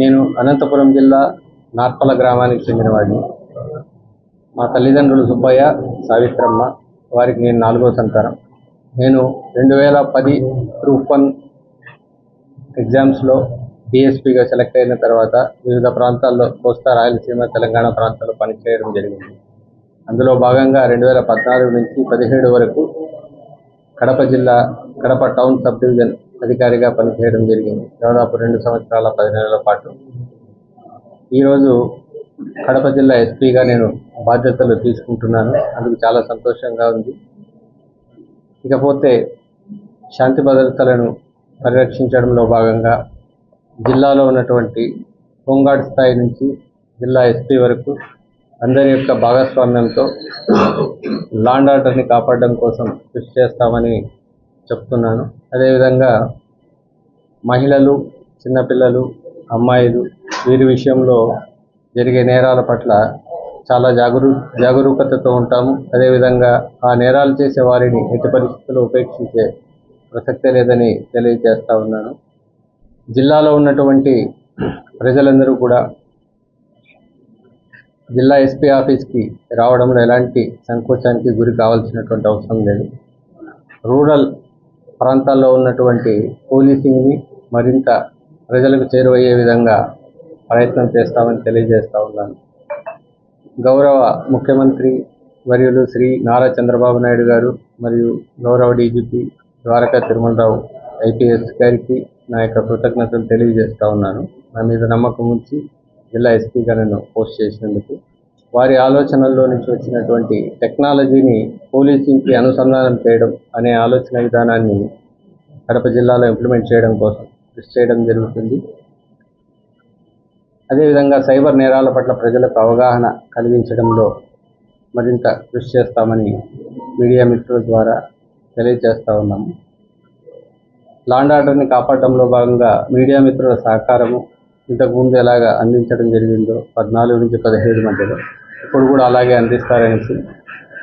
నేను అనంతపురం జిల్లా నార్పల గ్రామానికి చెందినవాడిని. మా తల్లిదండ్రులు సుబ్బయ్య సావిత్రమ్మ వారికి నేను నాలుగో సంతానం. నేను రెండు వేల పది గ్రూప్ వన్ ఎగ్జామ్స్లో డిఎస్పిగా సెలెక్ట్ అయిన తర్వాత వివిధ ప్రాంతాల్లో కోస్తా రాయలసీమ తెలంగాణ ప్రాంతాల్లో పనిచేయడం జరిగింది. అందులో భాగంగా రెండు వేల పద్నాలుగు నుంచి పదిహేడు వరకు కడప జిల్లా కడప టౌన్ సబ్ డివిజన్ అధికారిగా పనిచేయడం జరిగింది. దాదాపు రెండు సంవత్సరాల పది నెలల పాటు. ఈరోజు కడప జిల్లా ఎస్పీగా నేను బాధ్యతలు తీసుకుంటున్నాను. అందుకు చాలా సంతోషంగా ఉంది. ఇకపోతే శాంతి భద్రతలను పరిరక్షించడంలో భాగంగా జిల్లాలో ఉన్నటువంటి హోంగార్డ్ స్థాయి నుంచి జిల్లా ఎస్పీ వరకు అందరి యొక్క భాగస్వామ్యంతో లాండ్ ఆర్డర్ని కాపాడడం కోసం కృషి చేస్తామని చెప్తున్నాను. అదేవిధంగా మహిళలు చిన్నపిల్లలు అమ్మాయిలు వీరి విషయంలో జరిగే నేరాల పట్ల చాలా జాగరూ జాగరూకతతో ఉంటాము. అదేవిధంగా ఆ నేరాలు చేసే వారిని ఎట్టి పరిస్థితుల్లో ఉపేక్షించే ప్రసక్తే లేదని తెలియజేస్తా ఉన్నాను. జిల్లాలో ఉన్నటువంటి ప్రజలందరూ కూడా జిల్లా ఎస్పీ ఆఫీస్కి రావడంలో ఎలాంటి సంకోచానికి గురి కావాల్సినటువంటి అవసరం లేదు. రూరల్ ప్రాంతాల్లో ఉన్నటువంటి పోలీసింగ్ని మరింత ప్రజలకు చేరువయ్యే విధంగా ప్రయత్నం చేస్తామని తెలియజేస్తా ఉన్నాను. గౌరవ ముఖ్యమంత్రి వర్యులు శ్రీ నారా చంద్రబాబు నాయుడు గారు మరియు గౌరవ డీజీపీ ద్వారకా తిరుమలరావు ఐపీఎస్ గారికి నా యొక్క కృతజ్ఞతలు తెలియజేస్తా ఉన్నాను. నా మీద నమ్మకం ఉంచి జిల్లా ఎస్పీగా నన్ను పోస్ట్ చేసినందుకు వారి ఆలోచనల్లో నుంచి వచ్చినటువంటి టెక్నాలజీని పోలీసింగ్కి అనుసంధానం చేయడం అనే ఆలోచన విధానాన్ని కడప జిల్లాలో ఇంప్లిమెంట్ చేయడం కోసం కృషి చేయడం జరుగుతుంది. అదేవిధంగా సైబర్ నేరాల పట్ల ప్రజలకు అవగాహన కలిగించడంలో మరింత కృషి చేస్తామని మీడియా మిత్రుల ద్వారా తెలియజేస్తూ ఉన్నాము లాండ్ ఆర్డర్ని కాపాడడంలో భాగంగా మీడియా మిత్రుల సహకారము ఇంతకుముందు ఎలాగ అందించడం జరిగిందో పద్నాలుగు నుంచి పదిహేడు మధ్యలో ఇప్పుడు కూడా అలాగే అందిస్తారనేసి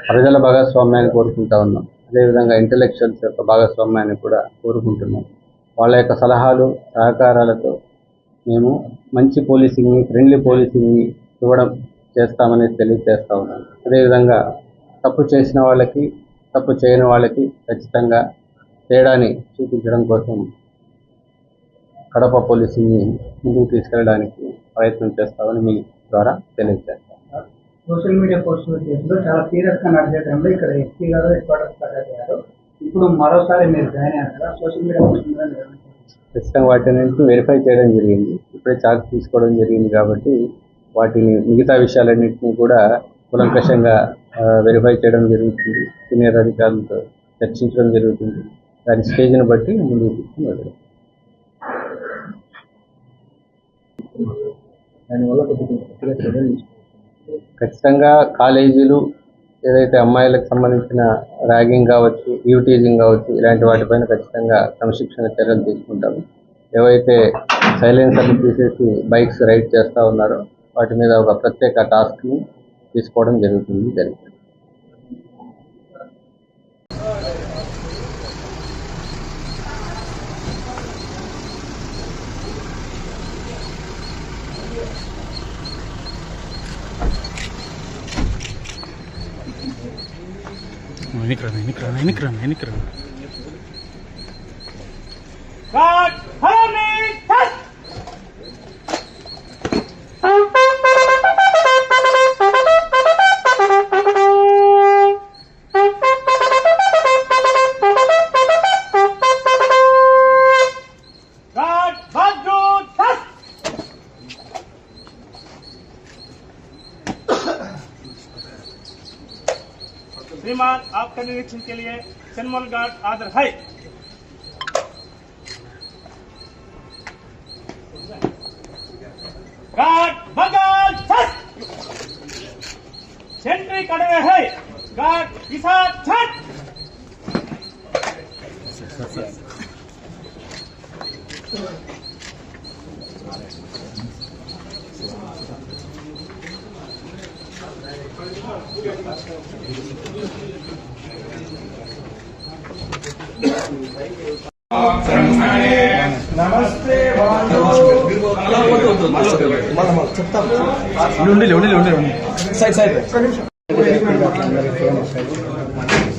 ప్రజల భాగస్వామ్యాన్ని కోరుకుంటా ఉన్నాం. అదేవిధంగా ఇంటలెక్చువల్స్ యొక్క భాగస్వామ్యాన్ని కూడా కోరుకుంటున్నాం. వాళ్ళ యొక్క సలహాలు సహకారాలతో మేము మంచి పోలీసింగ్ని ఫ్రెండ్లీ పోలీసింగ్ని ఇవ్వడం చేస్తామనేది తెలియజేస్తూ ఉన్నాను అదేవిధంగా తప్పు చేసిన వాళ్ళకి తప్పు చేయని వాళ్ళకి ఖచ్చితంగా తేడాని చూపించడం కోసం కడప పోలీసింగ్ని ముందుకు తీసుకెళ్ళడానికి ప్రయత్నం చేస్తామని మీ ద్వారా తెలియజేస్తాను సోషల్ మీడియా పోస్టుల కేసులో చాలా సీరియస్గా నడిచే టైంలో ఇక్కడ ఎస్పీ గారు హెడ్ క్వార్టర్స్ అయ్యారు ఇప్పుడు మరోసారి మీరు జాయిన్ అయ్యారు కదా సోషల్ మీడియా పోస్ట్ మీద ఖచ్చితంగా వాటిని వెరిఫై చేయడం జరిగింది. ఇప్పుడే ఛార్జ్ తీసుకోవడం జరిగింది కాబట్టి వాటిని మిగతా విషయాలన్నింటినీ కూడా కులంకషంగా వెరిఫై చేయడం జరుగుతుంది. సీనియర్ అధికారులతో చర్చించడం జరుగుతుంది. దాని స్టేజ్ని బట్టి ముందుకు తీసుకుని వెళ్ళడం. దానివల్ల కొద్దిగా ఖచ్చితంగా కాలేజీలు ఏదైతే అమ్మాయిలకు సంబంధించిన ర్యాగింగ్ కావచ్చు యూటీజింగ్ కావచ్చు ఇలాంటి వాటిపైన ఖచ్చితంగా క్రమశిక్షణ చర్యలు తీసుకుంటాము ఏవైతే సైలెన్సర్లు తీసేసి బైక్స్ రైడ్ చేస్తూ ఉన్నారో వాటి మీద ఒక ప్రత్యేక టాస్క్ని తీసుకోవడం జరుగుతుంది జరిగింది निकलना है निकलना है निकलना है निकलना विमान आपका निरीक्षण के लिए सनमल गार्ड आदर है। सेंट्री है। ईसा छठ Thank you. నమస్తే బాంధవ ఉండి ఉండి ఉండి ఉండి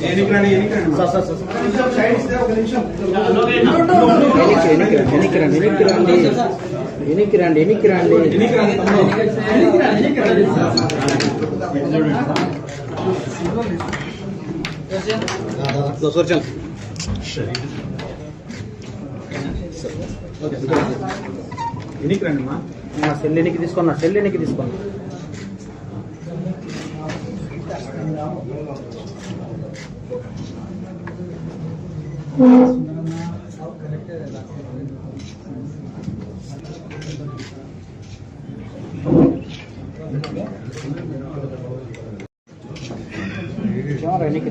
వెనక్కి రండి వెనక్కి రండి వెనక్కి రండి వెనక్కి రండి సెల్ ఎనికి తీసుకున్నా సెల్ ఎనికి తీసుకున్నా కెమెరా ఎనికి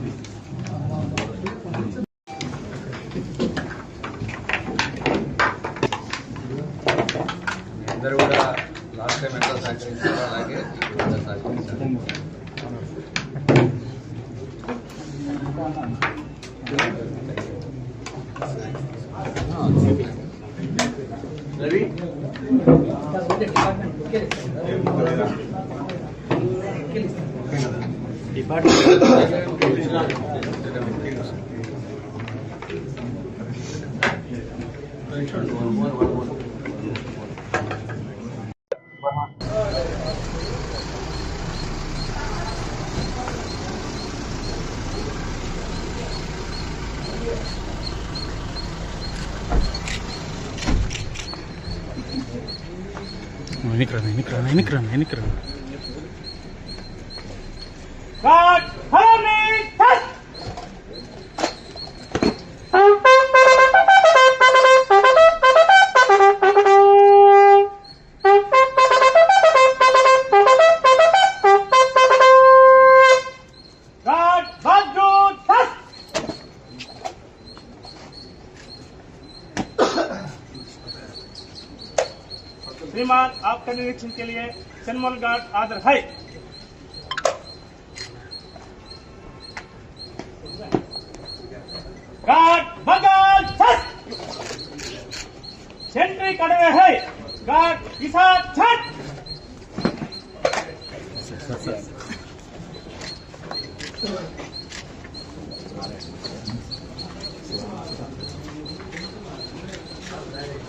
निकल नहीं निकल नहीं निकल नहीं निकल। विमान आपका निरीक्षण के लिए सनमल घाट आदर है। घाट बगल सेंट्री कड़वे है। घाट ईसा छठ।